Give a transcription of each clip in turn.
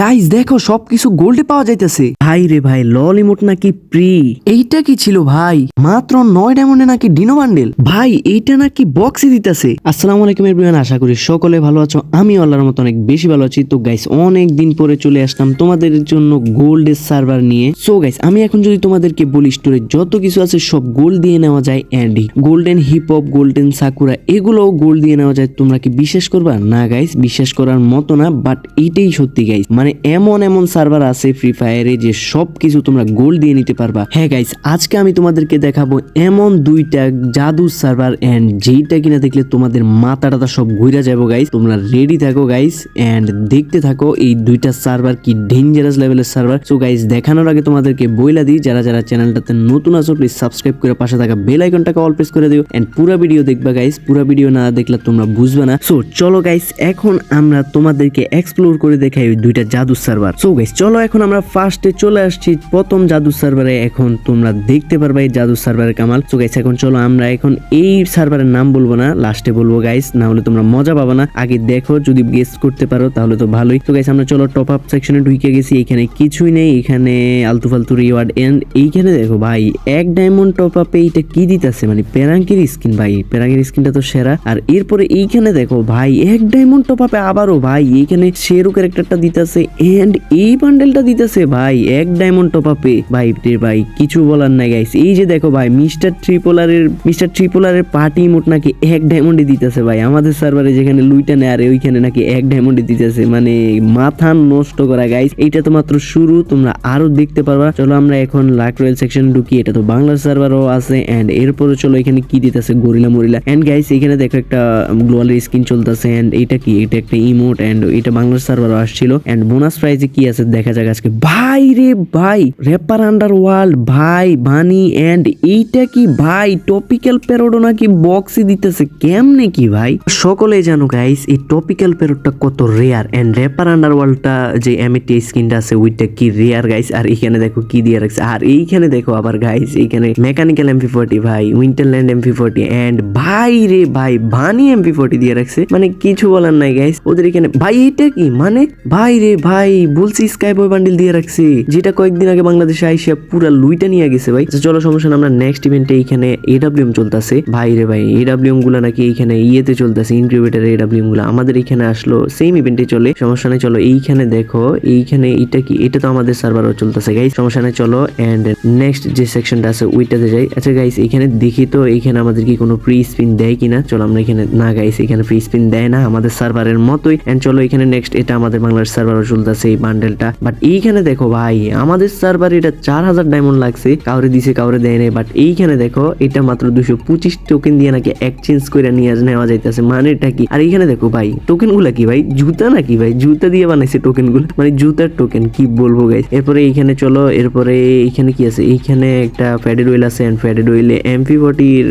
Guys দেখো সবকিছু গোল্ডে পাওয়া যাইতেছে। ভাই রে ভাই লল ইমোট নাকি প্রি এইটা কি ছিল ভাই? মাত্র নয় ডায়মন্ডে নাকি ডিনো বান্ডেল ভাই এইটা নাকি বক্সে দিতেছে। আসসালামু আলাইকুম এভরিওয়ান আশা করি সকলে ভালো আছো। আমি আল্লাহর মতো অনেক বেশি ভালো আছি। তো গাইস অনেক দিন পরে চলে আসলাম তোমাদের জন্য গোল্ডের সার্ভার নিয়ে। সো গাইস আমি এখন যদি তোমাদেরকে বলি স্টোরে যত কিছু আছে সব গোল্ড দিয়ে নেওয়া যায় and golden hip hop golden Sakura এগুলোও গোল্ড দিয়ে নেওয়া যায়। তোমরা কি বিশ্বাস করবা? না গাইস বিশ্বাস করার মতো না বাট এইটাই সত্যি গাইস মানে এমন এমন সার্ভার আছে ফ্রি ফায়ারে যে সব কিছু তোমরা গোল্ড দিয়ে নিতে পারবা। হ্যাঁ গাইস আজকে আমি তোমাদেরকে দেখাবো এমন দুইটা জাদু সার্ভার এন্ড যেইটা কিনা দেখলে তোমাদের মাথা টাথা সব ঘুরে যাব গাইস তোমরা রেডি থাকো গাইস এন্ড দেখতে থাকো এই দুইটা সার্ভার কি ডেঞ্জারাস লেভেলের সার্ভার। সো গাইস দেখানোর আগে তোমাদেরকে বইলা দিই, যারা যারা চ্যানেলটাতে নতুন আছো প্লিজ সাবস্ক্রাইব করে পাশে থাকা বেল আইকনটাকে অল প্রেস করে দিও। এন্ড পুরো ভিডিও দেখবা গাইস পুরো ভিডিও না দেখলে তোমরা বুঝবে না। সো চলো গাইস এখন আমরা তোমাদেরকে এক্সপ্লোর করে দেখাই দুইটা জাদু সার্ভার সো গাইস চলো এখন আমরা ফার্স্টে চলে আসছি প্রথম জাদু সার্ভারে এখন তোমরা দেখতে পারবে এই জাদু সার্ভারের কামাল। সো গাইস এখন চলো আমরা এখন এই সার্ভারের নাম বলব না লাস্টে বলব গাইস না হলে তোমরা মজা পাবা না। আগে দেখো, যদি গেস করতে পারো তাহলে তো ভালোই। তো গাইস আমরা চলো টপ আপ সেকশনে ঢুকে গেছি, এখানে কিছুই নেই, এখানে আলতু ফালতু রিওয়ার্ড এন্ড এইখানে দেখো ভাই, এক ডায়মন্ড টপ আপে এইটা কি দিতেছে? মানে প্যারাঙ্কির স্কিন ভাই প্যারাঙ্কির স্কিনটা তো সেরা। আর এরপরে এইখানে দেখো ভাই, এক ডায়মন্ড টপ আপে আবারও ভাই, এইখানে শেরু ক্যারেক্টারটা দিতেছে। এন্ড এই বান্ডেলটা দিতেছে ভাই, এক ডায়মন্ড টপ আপে ভাই, রে ভাই, কিছু বলার নাই গাইস এই যে দেখো ভাই মিস্টার ট্রিপোলারের মিস্টার ট্রিপোলারের পার্টি মোট নাকি এক ডায়মন্ডে দিতেছে ভাই। আমাদের সার্ভারে যেখানে লুইটা নেয়, আর ওইখানে নাকি এক ডায়মন্ডে দিতেছে। মানে মাথা নষ্ট করা গাইস এইটা তো মাত্র শুরু, তোমরা আরও দেখতে পারবা। চলো আমরা এখন লাক রয়েল সেকশন ঢুকি। এটা তো বাংলা সার্ভারও আছে এন্ড এরপরে চলো এখানে কি দিতেছে গরিলা মরিলা এন্ড গাইস এখানে দেখো একটা গ্লোয়াল স্কিন চলতেছে এন্ড এটা কি? এটা একটা ইমোট এন্ড এটা বাংলার সার্ভারও আসছিল। এন্ড বোনাস প্রাইজে কি আছে দেখা যাক আজকে। ভাই রে ভাই র্যাপার আন্ডার ওয়ার্ল্ড ভাই বানি এন্ড এইটা কি ভাই টপিক্যাল প্যারোডো নাকি বক্সে দিতেছে? কেমনে কি ভাই? সকলে জানো গাইস এই টপিক্যাল প্যারোডটা কত রেয়ার এন্ড র্যাপার আন্ডার ওয়ার্ল্ডটা যে এমএটি স্কিনটা আছে, ওইটা কি রেয়ার গাইস আর এখানে দেখো কি দিয়ে রাখছে। আর এইখানে দেখো আবার গাইস এইখানে মেকানিক্যাল এমপি ফোর্টি ভাই উইন্টারল্যান্ড এমপি ফোর্টি এন্ড ভাই রে ভাই বানি এমপি ফোর্টি দিয়ে রাখছে। মানে কিছু বলার নাই গাইস ওদের এখানে ভাই এটা কি? মানে? ভাই রে ভাই, বলছি স্কাই বয় বান্ডিল দিয়ে রাখছি। যেটা কয়েকদিন আগে বাংলাদেশে আইসা পুরা লুইটা নিয়ে গেছে ভাই। চলো, সমস্যা আমরা নেক্সট ইভেন্টে এইখানে এডাব্লিউএম চলতেছে। ভাই রে ভাই এডাব্লিউএমগুলা নাকি এইখানে ইয়েতে চলতেছে ইনকিউবেটার এডাব্লিউএমগুলা। আমাদের এখানে আসলো সেম ইভেন্টে চলে। সমস্যা নেই, চলো, এইখানে দেখো, এইখানে এটা কি, এটা তো আমাদের সার্ভারও চলতেছে গাইস সমস্যা নেই, চলো এন্ড নেক্সট যে সেকশনটা আছে, ওইটাতে যাই। আচ্ছা গাইস এখানে দেখি তো, এখানে আমাদের কি কোনো ফ্রি স্পিন দেয় কিনা? চলো, আমরা এখানে, না গাইস এখানে ফ্রি স্পিন দেয় না, আমাদের সার্ভারের মতোই। এন্ড চলো, এখানে নেক্সট এটা আমাদের বাংলার সার্ভারও চলতেছে এই বান্ডেলটা বাট এইখানে দেখো ভাই, আমাদের সার্ভার এটা চার হাজার ডায়মন্ড লাগছে, কাউরে দিছে, কাউরে দেয় নাই। বাট এইখানে দেখো, এটা মাত্র দুশো পঁচিশ টোকেন দিয়ে নাকি এক্সচেঞ্জ করে নিয়ে নেওয়া যাইতেছে। মানে এটা কি? আর এইখানে দেখো ভাই টোকেনগুলা কি ভাই? জুতা নাকি ভাই? জুতা দিয়ে বানাইছে টোকেনগুলো মানে জুতার টোকেন কি বলব গাইস এরপরে এইখানে চলো, এরপরে এইখানে কি আছে? এইখানে একটা ফ্যাডেড ওয়েল আছে এন্ড ফ্যাডেড ওয়েলে এমপি ফোর্টির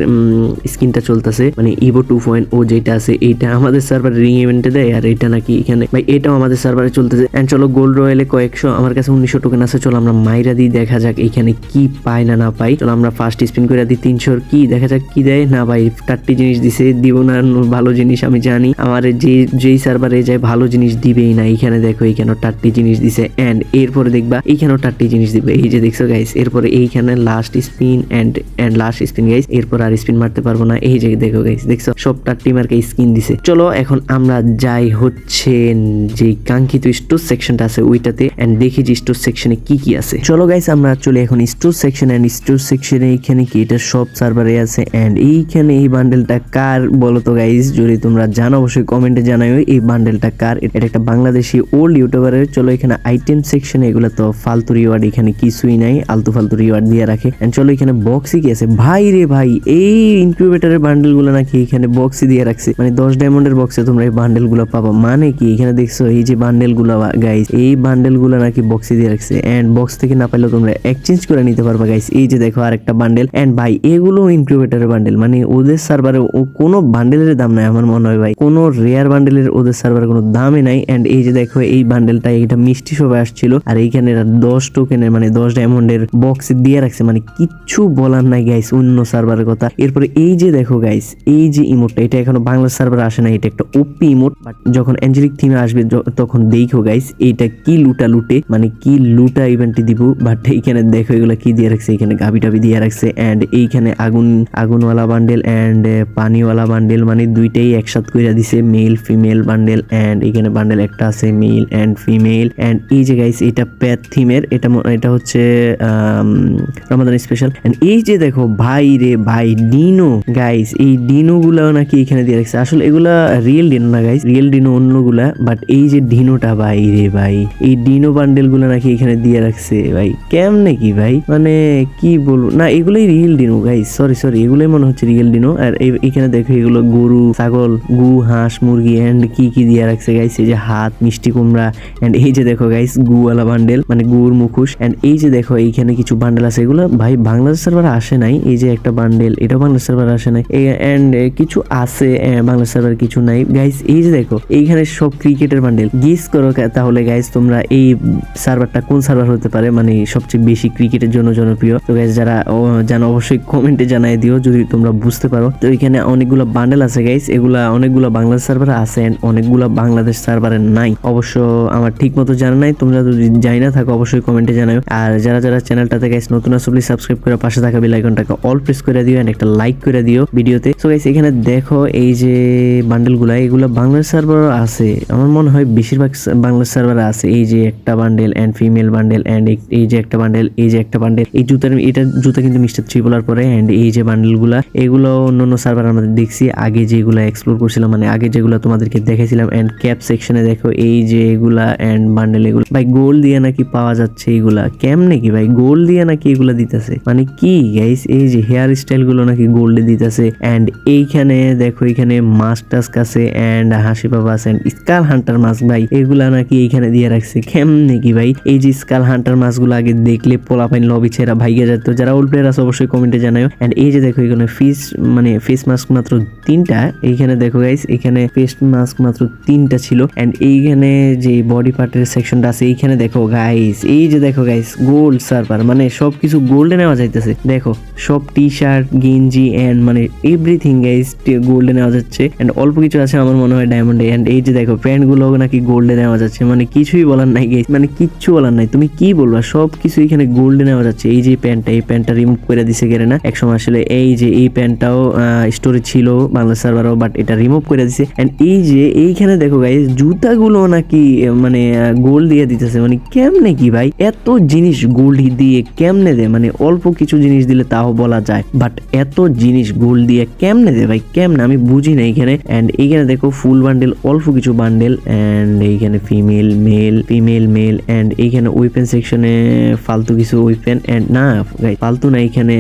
স্কিনটা চলতেছে। মানে ইভো টু পয়েন্ট ও যেটা আছে, এইটা আমাদের সার্ভার রিং ইভেন্টে দেয়। আর এটা নাকি এখানে ভাই, এটাও আমাদের সার্ভারে চলতেছে। এন্ড চলো গোল্ড রয়েলে কয়েকশো, আমার কাছে উনিশশো টোকেন আছে, চলো আমরা মাইরা দিই, দেখা যাক এখানে কি পাই না না পাই। চলো আমরা ফার্স্ট স্পিন করে দিই, তিনশোর কি, দেখা যাক কি দেয়। না ভাই, চারটি জিনিস দিছে, দিব না, ভালো জিনিস আমি জানি। আমার যে, যেই সার্ভারে যায়, ভালো জিনিস দিবেই না। এইখানে দেখো এইখানে চারটি জিনিস দিছে এন্ড এরপরে দেখবা এইখানেও চারটি জিনিস দিবে। এই যে দেখছ গাইস এরপরে এইখানে last spin and and last spin guys এরপর আর স্পিন মারতে পারব না। এই যে দেখো গাইস দেখছ, সব চারটি মার্কে স্কিন দিছে। চলো, এখন আমরা যাই হচ্ছে যে কাঙ্ক্ষিত স্টোর সেকশনটা আছে ওইটাতে এন্ড দেখি যে স্টোর সেকশনে কি কি আছে। চলো গাইস আমরা চলে এখন স্টোর সেকশন এন্ড স্টোর সেকশনে এখানে কি, এটা সব সার্ভারে আছে এন্ড এইখানে এই বান্ডেলটা কার বলো তো গাইস যদি তোমরা জানো, অবশ্যই কমেন্টে জানাও এই বান্ডেলটা কার। এটা একটা বাংলাদেশি ওল্ড ইউটিউবারের চলো এখানে আইটেম সেকশনে এগুলো তো ফালতু রিওয়ার্ড এখানে কিছুই নাই, আলতু ফালতু রিওয়ার্ড দিয়ে রাখে। এন্ড চলো এখানে বক্সই কি আছে? ভাই রে ভাই, এই ইনকিউবেটরের বান্ডেলগুলো নাকি এখানে বক্সই দিয়ে রাখছে। মানে দশ ডায়মন্ডের বক্সে তোমরা এই বান্ডেলগুলো পাবা। মানে কি? এখানে দেখছ, এই যে বান্ডেলগুলো গাইস এই বান্ডেলগুলো নাকি বক্সে দিয়ে রাখছে। এন্ড বক্স থেকে না পাইলেও তোমরা এক্সচেঞ্জ করে নিতে পারবা গাইস এই যে দেখো আরেকটা বান্ডেল এন্ড ভাই, এগুলো ইনকিউবেটরের বান্ডেল মানে ওদের সার্ভারে কোনো বান্ডেলের দাম নাই, আমার মনে হয় ভাই। কোনো রেয়ার বান্ডেলের ওদের সার্ভারে কোনো দামই নাই। এন্ড এই যে দেখো, এই বান্ডেলটা এটা মিষ্টি সবাই আসছিল। আর এইখানে দশ টোকেনের মানে দশ ডায়মন্ডের বক্সে দিয়ে রাখছে। মানে কিচ্ছু বলার নাই গাইস অন্য সার্ভারের কথা। এরপরে এই যে দেখো গাইস এই যে ইমোটটা এটা এখনও বাংলা সার্ভারে আসে না। এটা একটা ওপি ইমোট বাট যখন অ্যাঞ্জেলিক থিমে আসবে তখন দেখো গাইস গাইস এইটা কি লুটা লুটে? মানে কি লুটা ইভেন্টটি দিব? বাট এইখানে দেখো এগুলো কি দিয়ে রাখছে? এখানে গাবি টাবি দিয়ে রাখছে। এন্ড এইখানে আগুন, আগুনওয়ালা বান্ডেল এন্ড পানিওয়ালা বান্ডেল মানে দুইটাই একসাথ করে দিছে। মেল ফিমেল বান্ডেল এন্ড এখানে বান্ডেল একটা আছে মেল এন্ড ফিমেল এন্ড এই যে গাইস এটা প্যাথ থিমের এটা এটা হচ্ছে রমাদান স্পেশাল এন্ড এই যে দেখো, ভাই রে ভাই ডিনো গাইস এই ডিনো গুলা নাকি এখানে দিয়ে রাখছে। আসলে এগুলা রিয়েল ডিনো না গাইস রিয়েল ডিনো অন্যগুলা। বাট এই যে ডিনোটা ভাই রে ভাই। এই ডিনো বান্ডেলগুলা নাকি এখানে দিয়ে রাখছে ভাই। কেমনে কি ভাই? মানে কি বলব? না, এগুলোই real dino guys sorry sorry এগুলোই মনে হচ্ছে রিয়েল ডিনো আর এখানে দেখো এগুলো গরু, ছাগল, গু, হাঁস, মুরগি এন্ড কি কি দিয়ে রাখছে গাইস এই যে হাত, মিষ্টি কুমড়া এন্ড এই যে দেখো গাইস গুওয়ালা বান্ডেল মানে গুর মুখোশ। এন্ড এই যে দেখো এইখানে কিছু বান্ডেল আছে এগুলো। ভাই, বাংলাদেশ সার্ভার আসে নাই, এই যে একটা বান্ডেল এটাও বাংলাদেশ সার্ভার আসে নাই। এন্ড কিছু আছে বাংলাদেশ সার্ভার কিছু নাই। গাইস এই যে দেখো, এইখানে সব ক্রিকেটের বান্ডেল গিস করো তাহলে গাইস তোমরা এই সার্ভারটা কোন সার্ভার হতে পারে? মানে সবচেয়ে বেশি ক্রিকেটের জন্য জনপ্রিয়। তো গাইস যারা জানো, অবশ্যই কমেন্টে জানাই দিও যদি তোমরা বুঝতে পারো। তো এখানে অনেকগুলো বান্ডেল আছে গাইস এগুলা অনেকগুলো বাংলাদেশ সার্ভার আছে and অনেকগুলো বাংলাদেশ সার্ভারে নাই। অবশ্য আমার ঠিক মতো জানা নাই, তোমরা যদি জানি না থাকো অবশ্যই কমেন্টে জানাও আর যারা যারা চ্যানেলটাতে গাইস নতুন আসলে সাবস্ক্রাইব করে পাশে থাকা বেল আইকনটাকে অল প্রেস করে দিও এন্ড একটা লাইক করে দিও ভিডিওতে। সো গাইস এখানে দেখো এই যে বান্ডেলগুলা এগুলো বাংলাদেশ সার্ভার আছে। আমার মনে হয় বেশিরভাগ সা- বাংলাদেশ সার্ভারে আছে, এই যে একটা bundle and female bundle and এই যে একটা বান্ডেল এই যে একটা বান্ডেল এই জুতার, এটা জুতা কিন্তু মিস্টার ট্রিপলার পরে এন্ড এই যে বান্ডেলগুলা এগুলো অন্য অন্য সার্ভার আমরা দেখছি, আগে যেগুলো এক্সপ্লোর করছিলাম মানে আগে যেগুলো তোমাদেরকে দেখাইছিলাম এন্ড ক্যাপ সেকশনে দেখো, এই যে এগুলা এন্ড বান্ডেল এগুলো, ভাই গোল দিয়ে নাকি পাওয়া যাচ্ছে এগুলা, কেমনে কি ভাই গোল দিয়ে নাকি এগুলা দিতেছে? মানে কি গাইস এই যে হেয়ার স্টাইলগুলো নাকি গোল্ডে দিতেছে এন্ড এইখানে দেখো, এখানে মাস্ক টাস্ক আছে এন্ড হাসি বাবা আছে স্কাল হান্টার মাস্ক ভাই এগুলা নাকি এইখানে দিয়ে রাখছে? কেমনে কি ভাই? এই যে স্কাল হান্টার মাস্কগুলো আগে দেখলে পোলা পাইন লবি ছেড়া ভাইগে যেত। যারা ওল্ড প্লেয়ার আছে অবশ্যই কমেন্টে জানাও এন্ড এই যে দেখো এখানে ফিস মানে ফেস মাস্ক মাত্র তিনটা। এইখানে দেখো গাইস এখানে ফেস মাস্ক মাত্র তিনটা ছিল। এন্ড এইখানে যে বডি পার্টের সেকশনটা আছে, এইখানে দেখো গাইস এই যে দেখো গাইস গোল্ড সার্ভার মানে সবকিছু গোল্ডে নেওয়া যাইতেছে। দেখো, সব টি শার্ট গেঞ্জি এন্ড মানে এভরিথিং গাইস গোল্ডে নেওয়া যাচ্ছে। এন্ড অল্প কিছু আছে আমার মনে হয় ডায়মন্ডে এন্ড এই যে দেখো প্যান্টগুলো নাকি গোল্ডে নেওয়া যাচ্ছে। মানে কিছুই বলার নাই গাইস মানে কিচ্ছু বলার নাই। তুমি কি বলবা? সব কিছু এখানে গোল্ডে নেওয়া যাচ্ছে। এই যে প্যান্টটা, এই প্যান্টটা রিমুভ করে দিছে গেলে না? একসময় আসলে এই যে এই প্যান্টটাও স্টোরে ছিল বাংলা সার্ভারও বাট এটা রিমুভ করে দিছে। এন্ড এই যে এইখানে দেখো গাইস জুতাগুলো নাকি মানে গোল্ড দিয়ে দিতেছে। মানে কেমনে কি ভাই? এত জিনিস গোল্ড দিয়ে কেমনে দেয়? মানে অল্প কিছু জিনিস দিলে তাও বলা যায় বাট এত জিনিস গোল্ড দিয়ে কেমনে দেয় ভাই? কেমনে? আমি বুঝি না এখানে। এন্ড এইখানে দেখো ফুল বান্ডেল অল্প কিছু বান্ডেল এন্ড এইখানে female male female male and এইখানে ওয়েপেন সেকশনে ফালতু কিছু ওয়েপেন এন্ড না ফালতু না এখানে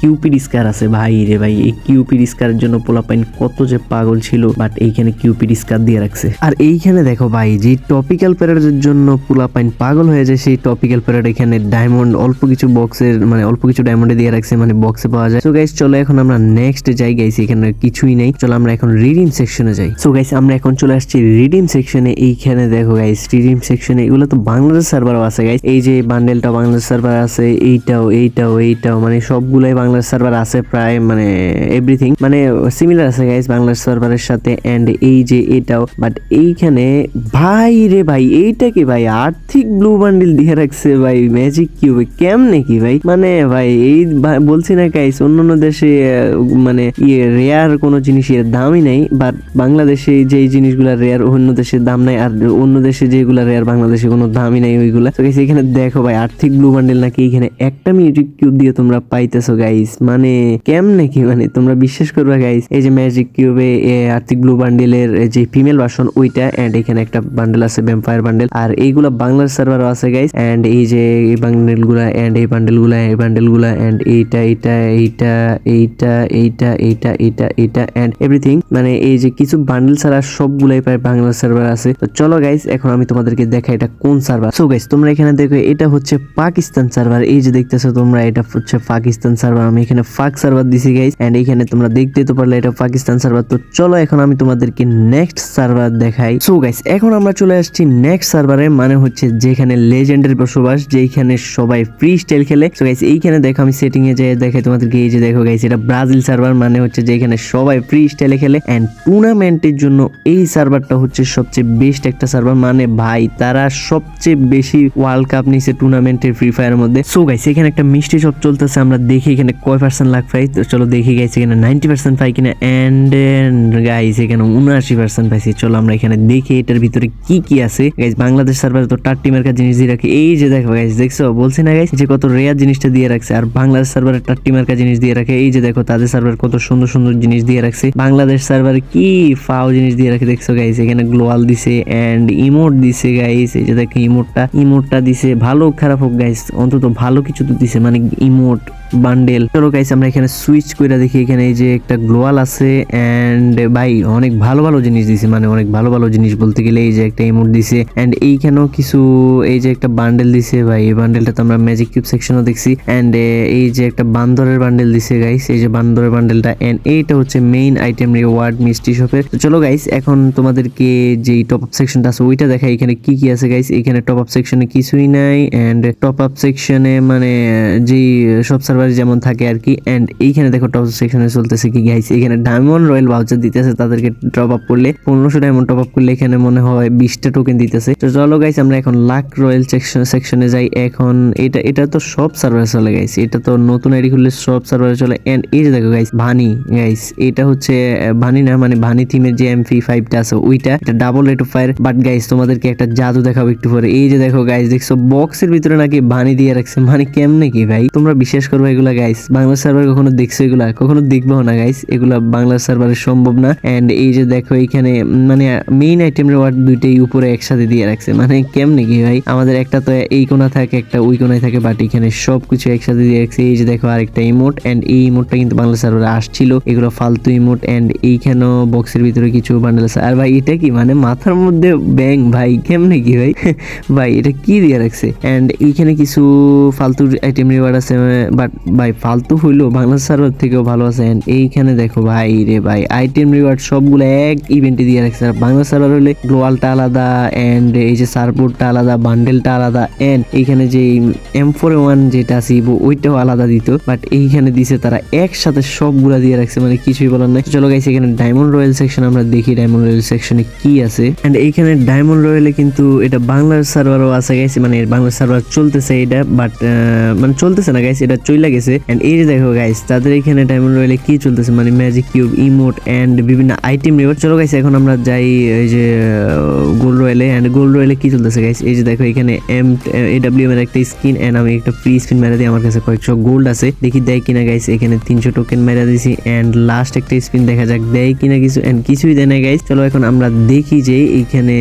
কিউপিড স্কার আছে, ভাই রে ভাই। এই কিউপিড স্কারের জন্য পোলাপাইন কত যে পাগল ছিল বাট এইখানে কিউপিড স্কার দিয়ে রাখছে। আর এইখানে দেখো ভাই যে টপিক্যাল প্যারেডের জন্য পোলাপাইন পাগল হয়ে যায়, সেই টপিক্যাল প্যারেড এখানে ডায়মন্ড অল্প কিছু বক্সের মানে অল্প কিছু ডায়মন্ডে দিয়ে রাখছে মানে বক্সে পাওয়া যায়। সো গাইস চলো এখন আমরা নেক্সট যাই গাইস এখানে কিছুই নেই। চলো আমরা এখন রিডিম সেকশনে যাই। সো গাইস আমরা এখন চলে আসছি রিডিম সেকশনে এইখানে দেখো গাইস রিডিম সেকশনে এগুলো তো বাংলাদেশ সার্ভারও আছে গাইস এই যে বান্ডেলটা বাংলাদেশ সার্ভার আছে, এইটাও এইটাও এইটাও মানে সবগুলাই বাংলাদেশ সার্ভার আছে প্রায় মানে এভরিথিং মানে সিমিলার আছে গাইস বাংলাদেশ সার্ভারের সাথে এন্ড এই যে এটাও বাট এইখানে, ভাই রে ভাই, এইটা কি ভাই, আর্থিক ব্লু বান্ডিল দিয়ে রাখছে ভাই ম্যাজিক কিউবে কেমনে কি ভাই? মানে ভাই, এই বলছি না গাইস অন্যান্য দেশে মানে ইয়ে রেয়ার কোনো জিনিসের দামই নেই বাট বাংলাদেশে যেই জিনিসগুলো রেয়ার অন্য দেশের দাম নাই, আর অন্য দেশে যেগুলো রেয়ার বাংলাদেশে কোনো দামই নাই ওইগুলা। তো গাইস এখানে দেখো ভাই, আর্থিক ব্লু বান্ডেল নাকি এখানে একটা মিউজিক কিউব দিয়ে তোমরা পাইতেছো গাইস মানে কেমনে কি মানে তোমরা বিশ্বাস করবে গাইস এই যে ম্যাজিক কিউবে আর্থিক ব্লু বান্ডেলের যে ফিমেল ভার্সন ওইটা এন্ড এখানে একটা বান্ডেল আছে ভ্যাম্পায়ার বান্ডেল আর এইগুলা বাংলার সার্ভারও আছে গাইস এন্ড এই যে এই বান্ডেলগুলা এন্ড এই বান্ডেলগুলা, এই বান্ডেলগুলা এন্ড এইটা এইটা এইটা এইটা এইটা এইটা এইটা এইটা এন্ড এভরিথিং মানে এই যে কিছু বান্ডেল ছাড়া সবগুলাই প্রায় বাংলা সার্ভার আছে। তো চলো গাইস এখন আমি তোমাদেরকে দেখাই এটা কোন সার্ভার সো গাইস তোমরা এখানে দেখো, এটা হচ্ছে পাকিস্তান সার্ভার এই যে দেখতেছো তোমরা, এটা হচ্ছে পাকিস্তান সার্ভার আমি এখানে ফাক সার্ভার দিছি গাইস এন্ড এখানে তোমরা দেখতে তো পারলে এটা পাকিস্তান সার্ভার তো চলো এখন আমি তোমাদেরকে নেক্সট সার্ভার দেখাই। সো গাইস এখন আমরা চলে আসছি নেক্সট সার্ভারে মানে হচ্ছে যেখানে লেজেন্ডের বসবাস যেখানে সবাই ফ্রি স্টাইল খেলে। সো গাইস এইখানে দেখো আমি সেটিং এ যাই দেখাই তোমাদেরকে, এই যে দেখো গাইস এটা ব্রাজিল সার্ভার মানে হচ্ছে যেখানে সবাই ফ্রি স্টাইলে খেলে। এন্ড টুর্নামেন্টের জন্য এই সার্ভারটা হচ্ছে সবচেয়ে বেস্ট একটা সার্ভার মানে ভাই, তারা সবচেয়ে বেশি ওয়ার্ল্ড কাপ নিছে টুর্নামেন্টের ফ্রি ফায়ার মধ্যে। সো গাইস এখানে একটা মিষ্টি শপ চলতেছে, আমরা দেখি এখানে কয় পার্সেন্ট লাখ পাই। তো চলো দেখি গাইছে এখানে নাইনটি পার্সেন্ট পাই কিনা। অ্যান্ড গাইস এখানে উনআশি পার্সেন্ট পাইছি। চলো আমরা এখানে দেখি এটার ভিতরে কি কি আছে। গাইস বাংলাদেশ সার্ভারে তো টাট্টি মার্কা জিনিস দিয়ে রাখে। এই যে দেখো গাইস দেখছ? বলছি না গাইস যে কত রেয়ার জিনিসটা দিয়ে রাখছে। আর বাংলাদেশ সার্ভারে টাট্টি মার্কা জিনিস দিয়ে রাখে। এই যে দেখো, তাদের সার্ভার কত সুন্দর সুন্দর জিনিস দিয়ে রাখছে। বাংলাদেশ সার্ভারে কি ফাও জিনিস দিয়ে রাখে, দেখছ গাইস এখানে গ্লোয়াল দিছে। এন্ড ইমোট দিছে গাইস এই যে দেখো ইমোটটা ইমোটটা দিছে। ভালো খারাপ হোক গাইস অন্তত ভালো কিছু তো দিছে মানে ইমোট বান্ডেল চলো গাইস আমরা এখানে সুইচ করে দেখি, এখানে এই যে একটা গ্লোয়াল আছে এন্ড ভাই, অনেক ভালো ভালো জিনিস দিছে মানে অনেক ভালো ভালো জিনিস বলতে গেলে এই যে একটা ইমোট দিছে। এন্ড এইখানেও কিছু, এই যে একটা বান্ডেল দিছে, ভাই, এই বান্ডেলটা তো আমরা ম্যাজিক কিউব সেকশনও দেখছি। এন্ড এই যে একটা বান্দরের বান্ডেল দিছে গাইস এই যে বান্দরের বান্ডেলটা এন্ড এইটা হচ্ছে মেইন আইটেম রিওয়ার্ড মিষ্টি শপের চলো গাইস এখন তোমাদেরকে যেই টপ সেকশনটা আছে, ওইটা দেখা এখানে কি কি আছে গাইস এখানে টপ আপ সেকশনে কিছুই নাই এন্ড টপ আপ সেকশনে মানে যেই, সব সার্ভার যেমন থাকে আর কি এন্ড এইখানে দেখো টপ আপ সেকশনে চলতেছে কি গাইস এখানে ডায়মন্ড রয়্যাল ভাউচার দিতেছে তাদেরকে টপ আপ করলে, পনেরোশো ডায়মন্ড টপ আপ করলে এখানে মনে হয় বিশটা টোকেন দিতেছে। তো চলো গাইস আমরা এখন লাক রয়্যাল সেকশন সেকশনে যাই। এখন এটা এটা তো সব সার্ভারে চলে গাইস এটা তো নতুন আইডি খুললে সব সার্ভারে চলে এন্ড এই যে দেখো গাইস ভানি গাইস এটা হচ্ছে ভানি না মানে ভানি থিমের যে এমপি ফাইভটা আছে, ওইটা, এটা double rate of fire but guys তোমাদেরকে একটা জাদু দেখাবো একটু পরে। এই যে দেখো গাইস দেখছ বক্সের ভিতরে নাকি ভানি দিয়ে রাখছে। মানে কেমনে কি ভাই? তোমরা বিশ্বাস করব এগুলা গাইস বাংলা সার্ভার কখনো দেখছ এগুলা? কখনো দেখব না গাইস এগুলা বাংলা সার্ভারে সম্ভব না। এন্ড এই যে দেখো উম, মানে মেইন আইটেম রিওয়ার্ড দুইটাই উপরে একসাথে দিয়ে রাখছে। মানে কেমনে কি ভাই? আমাদের একটা তো এই কোণা থাকে একটা ওই কোণায় থাকে বাট এখানে সব কিছু একসাথে দিয়ে রাখছে। এই যে দেখো আরেকটা ইমোট এন্ড এই ইমোটটা কিন্তু বাংলা সার্ভারে আসছিল। এগুলো ফালতু ইমোট এন্ড এইখানেও বক্সের ভিতরে কিছু বান্ডেল আছে। আর ভাই এটা কি মানে মাথার মধ্যে ব্যাং ভাই, কেমনে কি ভাই? ভাই, এটা কি দিয়ে রাখছে? এন্ড এইখানে কিছু ফালতু আইটেম রিওয়ার্ড আছে বাট ভাই, ফালতু হইল বাংলা সার্ভার থেকেও ভালো আছে। এন্ড এইখানে দেখো ভাই রে ভাই আইটেম রিওয়ার্ড সবগুলো এক ইভেন্টে দিয়ে রাখছে। আর বাংলা সার্ভার হলে গ্লোয়ালটা আলাদা এন্ড এই যে সার্বোর্ডটা আলাদা বান্ডেলটা আলাদা এন্ড এইখানে যে এম ফোর ওয়ান যেটা আছে ওইটাও আলাদা দিত। বাট এইখানে দিছে তারা একসাথে সবগুলা দিয়ে রাখছে মানে কিছুই বলার নাই। চলো গাইছে এখানে ডায়মন্ড রয়্যাল সেকশন আমরা দেখি ডায়মন্ড রয়্যাল সেকশনে কি আছে। এন্ড এইখানে ডায়মন্ড রয়্যালে কিন্তু এটা বাংলার সার্ভারও আছে গাইছে মানে বাংলার সার্ভার চলতেছে এটা বাট মানে চলতেছে না গাইস এটা চইলা গেছে। এন্ড এই যে দেখো গাইস তাদের এখানে ডায়মন্ড রয়্যালে কি চলতেছে? মানে ম্যাজিক কিউব ইমোট এন্ড বিভিন্ন আইটেম রিওয়ার্ড চলো গাইস এখন আমরা যাই এই যে গোল্ড রয়েলে এন্ড গোল্ড রয়েলে কি চলতেছে গাইস এই যে দেখো এখানে এম এডব্লিউ এর একটা স্কিন এন্ড আমি একটা ফ্রি স্পিন মেরা দিই। আমার কাছে কয়েকশো গোল্ড আছে। দেখি দেয় কিনা গাইস এখানে তিনশো টোকেন মেরা দিছি। এন্ড লাস্ট একটা স্পিন দেখা যাক, দেয় কিনা কিছু। এন্ড কিছুই দেয় না গাইস চলো এখন আমরা দেখি যে এইখানে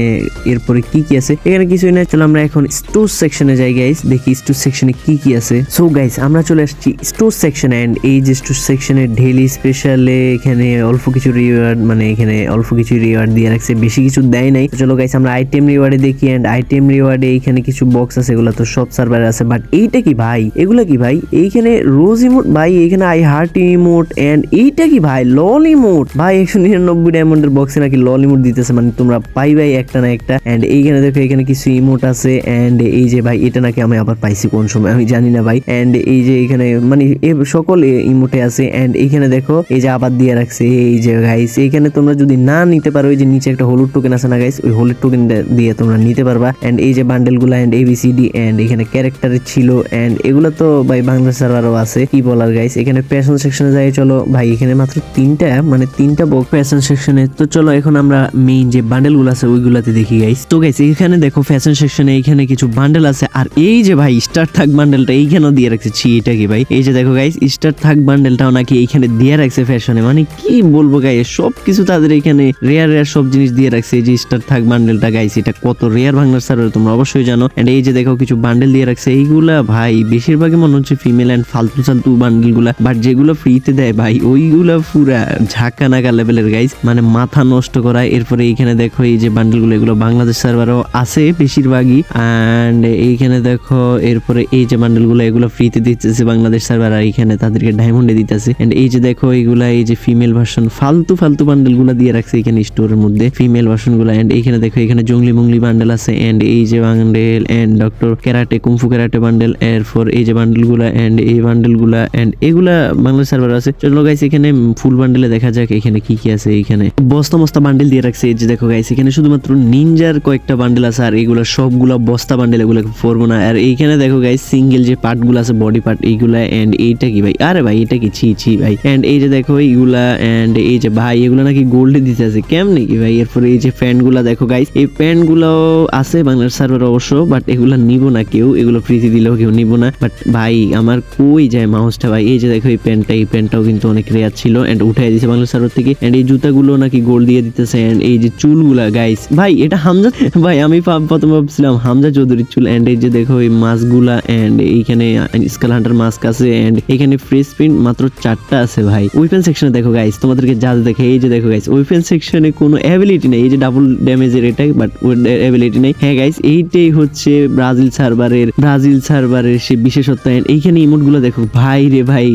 এরপরে কি কি আছে? এখানে কিছুই না চলো আমরা এখন স্টোর সেকশনে যাই গাইস দেখি স্টোর সেকশনে কি কি আছে। সো গাইস আমরা চলে আসছি স্টোর সেকশন এন্ড এই যে স্টোর সেকশনে ডেইলি স্পেশালে এখানে অল্প কিছু রিওয়ার্ড মানে এখানে অল্প কিছু রিওয়ার্ড দিয়ে রাখছে, বেশি কিছু দেয় নাই। চলো গাইস আমরা আইটেম রিওয়ার্ডে দেখি এন্ড আইটেম রিওয়ার্ডে এইখানে কিছু বক্স আছে, এগুলো তো সব সার্ভারে আছে। বাট এইটা কি ভাই? এগুলা কি ভাই? এইখানে রোজ ইমোট ভাই এখানে আই হার্ট ইমোট এন্ড এইটা কি ভাই? লল ইমোট ভাই, একশো নিরানব্বই ডায়মন্ডের বক্সে নাকি লল ইমোট দিতেছে মানে তোমরা পাই ভাই একটা না একটা। এন্ড এইখানে দেখো, এখানে কিছু ইমোট আছে। এন্ড এই যে ভাই, এটা নাকি আমি আবার পাইছি কোন সময়? আমি জানি না ভাই। এন্ড এই যে এখানে মানে এ সকল ইমোটে আছে। এন্ড এইখানে দেখো, এই যে আবার দিয়ে রাখছে। এই যে গাইস এইখানে তোমরা যদি না নিতে পারো, এই যে নিচে একটা হলুদ টোকেন আছে না গাইস ওই হলুদ টোকেন দিয়ে তোমরা নিতে পারবা। এন্ড এই যে বান্ডেলগুলা এন্ড এবিসিডি এন্ড এখানে ক্যারেক্টার ছিল। এন্ড এগুলো তো ভাই বাংলা সার্ভারও আছে, কি বলার গাইস এখানে প্যাশন সেকশনে যাই, চলো। ভাই, এখানে মাত্র তিনটা মানে তিনটা বক ফ্যাশন সেকশনে তো চলো, এখন আমরা মেইন যে বান্ডেলগুলো আছে, ওইগুলাতে দেখি। গাইস তো গাইস এখানে দেখো ফ্যাশন সেকশনে এইখানে কিছু বান্ডেল আছে। আর এই যে ভাই স্টার থাক বান্ডেলটা এইখানেও দিয়ে রাখছে। এটা কি ভাই? এই যে দেখো গাইস স্টার থাক বান্ডেলটাও নাকি এইখানে দিয়ে রাখছে ফ্যাশনে মানে কি বলব গাইস সব কিছু তাদের এখানে রেয়ার রেয়ার সব জিনিস দিয়ে রাখছে। এই যে স্টার থাক বান্ডেলটা গাইস এটা কত রেয়ার বাংলার সার্ভার তোমরা অবশ্যই জানো। এন্ড এই যে দেখো কিছু বান্ডেল দিয়ে রাখছে। এইগুলা ভাই, বেশিরভাগই মনে হচ্ছে ফিমেল এন্ড ফালতু ফালতু বান্ডেলগুলা বাট যেগুলো ফ্রিতে দেয় ভাই, ওইগুলা পুরা ঝাঁকা নাকা লেভেলের গাইস মানে মাথা নষ্ট করা। এরপরে এইখানে দেখো এই যে বান্ডেলগুলো এগুলো বাংলাদেশ সার্ভারও আছে বেশিরভাগই। অ্যান্ড এইখানে দেখো, এরপরে এই যে বান্ডেলগুলো এগুলো ফ্রিতে দিতেছে বাংলাদেশ সার্ভার আর এইখানে তাদেরকে ডায়মন্ডে দিতেছে। এন্ড এই যে দেখো, এইগুলা, এই যে ফিমেল ভার্সন ফালতু ফালতু বান্ডেলগুলা দিয়ে রাখছে এখানে স্টোরের মধ্যে ফিমেল ভার্সনগুলা এন্ড এইখানে দেখো এখানে জঙ্গলি মঙ্গলি বান্ডেল আছে। এন্ড এই যে bundle and doctor karate kung fu karate bundle এরপর এই যে বান্ডেলগুলা এন্ড এই বান্ডেলগুলা এন্ড এগুলা বাংলাদেশ সার্ভার আছে। চলো গাইস এখানে ফুল বান্ডেলে দেখা যাক, এখানে কি কি আছে এখানে বস্তা মস্তা বান্ডেল দিয়ে রাখছে। এই যে দেখো গাইস এখানে শুধুমাত্র নিনজা নিনজার কয়েকটা বান্ডেল আছে, আর এগুলো সবগুলা বস্তা বান্ডেল এগুলো পরবো না আর এইখানে দেখো গাইস সিঙ্গেল যে পার্টগুলো আছে বডি পার্ট এইগুলা অ্যান্ড এইটা কি ভাই? আরে ভাই, এটা কি? ছি ছি ভাই। এন্ড এই যে দেখো এইগুলা এন্ড এই যে ভাই, এগুলো নাকি গোল্ডে দিতে আছে। কেমনি কি ভাই? এরপরে এই যে প্যান্টগুলা দেখো গাইস এই প্যান্টগুলো আছে বাংলার সার্ভার অবশ্য বাট এগুলা নিব না কেউ। এগুলো ফ্রিতে দিলেও কেউ নিব না। বাট ভাই, আমার কই যায় মাউসটা ভাই? এই যে দেখো এই প্যান্টটা এই প্যান্টটাও কিন্তু অনেক রেয়ার ছিল অ্যান্ড উঠাই দিয়েছে বাংলার সার্ভার থেকে। এন্ড এই জুতাগুলো নাকি গোল্ড দিয়ে দিতেছে। এন্ড এই যে চুলগুলা গাইস ভাই, এটা হামজা? ভাই, আমি প্রথমে ভাবছিলাম, হামজা চৌধুরীর চুল এন্ড এই যে দেখো, এই মাছগুলা এন্ড এইখানে স্কাল হান্টার মাস্ক আছে এন্ড এখানে ফ্রি প্রিন্ট মাত্র চারটা আছে ভাই। ওয়েপেন সেকশনে দেখো গাইস তোমাদেরকে যা দেখে, এই যে দেখো গাইস ওয়েপেন সেকশনে কোনো অ্যাবিলিটি নেই, এই যে ডাবল ড্যামেজের এটা বাট অ্যাবিলিটি নেই। হ্যাঁ গাইস এইটাই হচ্ছে ব্রাজিল সার্ভারের ব্রাজিল সার্ভারের সে বিশেষত্ব অ্যান্ড এইখানে ইমোটগুলো দেখো, ভাই রে ভাই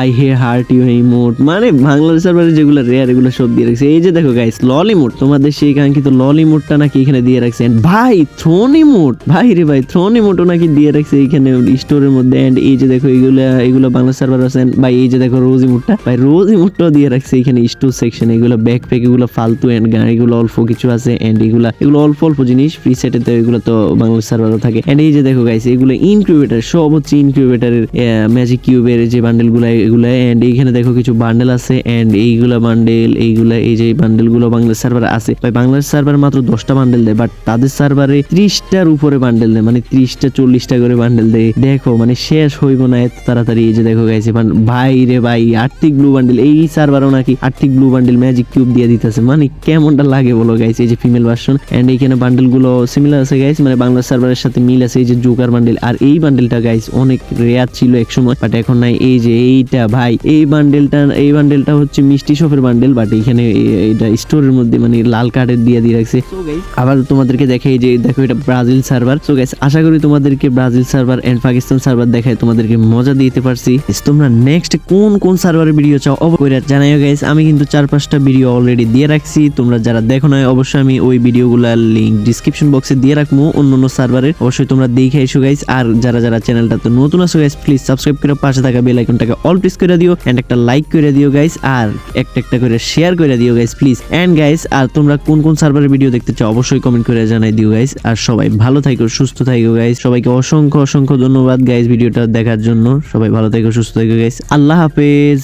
I hey heart you emote মানে বাংলাদেশ সার্ভারে যেগুলো রেয়ার এগুলো সব দিয়ে রাখছে। এই যে দেখো গাইস লল ইমোট তোমাদের সেই কাঙ্ক্ষিত লল ইমোটটা নাকি এখানে দিয়ে রাখছে। ভাই থ্রোন ইমোট ভাই রে ভাই থ্রোন ইমোটও নাকি দিয়ে রাখছে এইখানে স্টোরের মধ্যে। এন্ড এই যে দেখো, এগুলো এগুলো বাংলা সার্ভার আছে। ভাই, এই যে দেখো রোজ ইমোটটা ভাই রোজ ইমোটটাও দিয়ে রাখছে এখানে স্টোর সেকশন এগুলো ব্যাক প্যাক এগুলো ফালতু এন্ড গাড়িগুলো অল্প কিছু আছে। এন্ড এগুলা, এগুলো অল্প অল্প জিনিস ফ্রি সেটে তো এগুলো তো বাংলা সার্ভারও থাকে। এন্ড এই যে দেখো গাইস এগুলো ইনকিউবেটার সব হচ্ছে ইনকিউবেটারের ম্যাজিক কিউবের যে বান্ডেলগুলো এগুলো। এন্ড এইখানে দেখো, কিছু বান্ডেল আছে। এন্ড এইগুলা বান্ডেল এইগুলা, এই যে বান্ডেলগুলো বাংলা সার্ভার আছে। ভাই বাংলার সার্ভার মাত্র দশটা দেয় বাট তাদের সার্ভারে ত্রিশটার উপরে বান্ডেল দেয় মানে ত্রিশটা, চল্লিশটা করে বান্ডেল দেয়। দেখো মানে শেষ হইব না এত তাড়াতাড়ি, এই যে দেখো গাইছে ভাই রে ভাই, আর্থিক ব্লু বান্ডেল এই সার্ভারও নাকি আর্থিক ব্লু বান্ডেল ম্যাজিক কিউব দিয়ে দিতেছে। মানে কেমনটা লাগে বলো গাইছে এই যে ফিমেল ভার্সন এন্ড এইখানে বান্ডেলগুলো সিমিলার আছে গাইস মানে বাংলা সার্ভারের সাথে মিল আছে এই যে জোকার বান্ডেল আর এই বান্ডেলটা গাইস অনেক রেয়ার ছিল এক সময় বাট এখন নাই। এই যে এইটা ভাই, এই বান্ডেলটা এই বান্ডেলটা হচ্ছে মিষ্টি শপের বান্ডেল বাট এখানে এ- এটা স্টোরের মধ্যে মানে লাল কার্ডের দিয়ে দিয়ে রাখছে। আবার তোমাদেরকে দেখে এই যে, দেখো এটা ব্রাজিল সার্ভার সো গাইস আশা করি তোমাদেরকে Brazil server and Pakistan server দেখায় তোমাদেরকে মজা দিতে পারছি। তোমরা নেক্সট কোন কোন সার্ভারের ভিডিও চাও অবশ্যই জানাইও গাইস আমি কিন্তু চার, পাঁচটা ভিডিও অলরেডি দিয়ে রাখছি। তোমরা যারা দেখো না অবশ্যই আমি ওই ভিডিওগুলোর লিংক ডিসক্রিপশন বক্সে দিয়ে রাখব। অন্য অন্য সার্ভারের অবশ্যই তোমরা দেখে এসো গাইস আর যারা যারা চ্যানেলটা তো নতুন আছো গাইস প্লিজ সাবস্ক্রাইব করে পাশে থাকা বেল আইকনটাকে অল প্রেস করে দিও এন্ড একটা লাইক করে দিও গাইস আর একটা একটা করে শেয়ার করে দিও গাইস প্লিজ এন্ড গাইস আর তোমরা কোন কোন সার্ভারের ভিডিও দেখতে চাও, অবশ্যই কমেন্ট করে জানাই দিও গাইজ আর সবাই ভালো থাকো, সুস্থ থাকো গাইজ সবাইকে অসংখ্য অসংখ্য ধন্যবাদ গাইজ ভিডিওটা দেখার জন্য। সবাই ভালো থাকো, সুস্থ থাকো গাইজ আল্লাহ হাফেজ।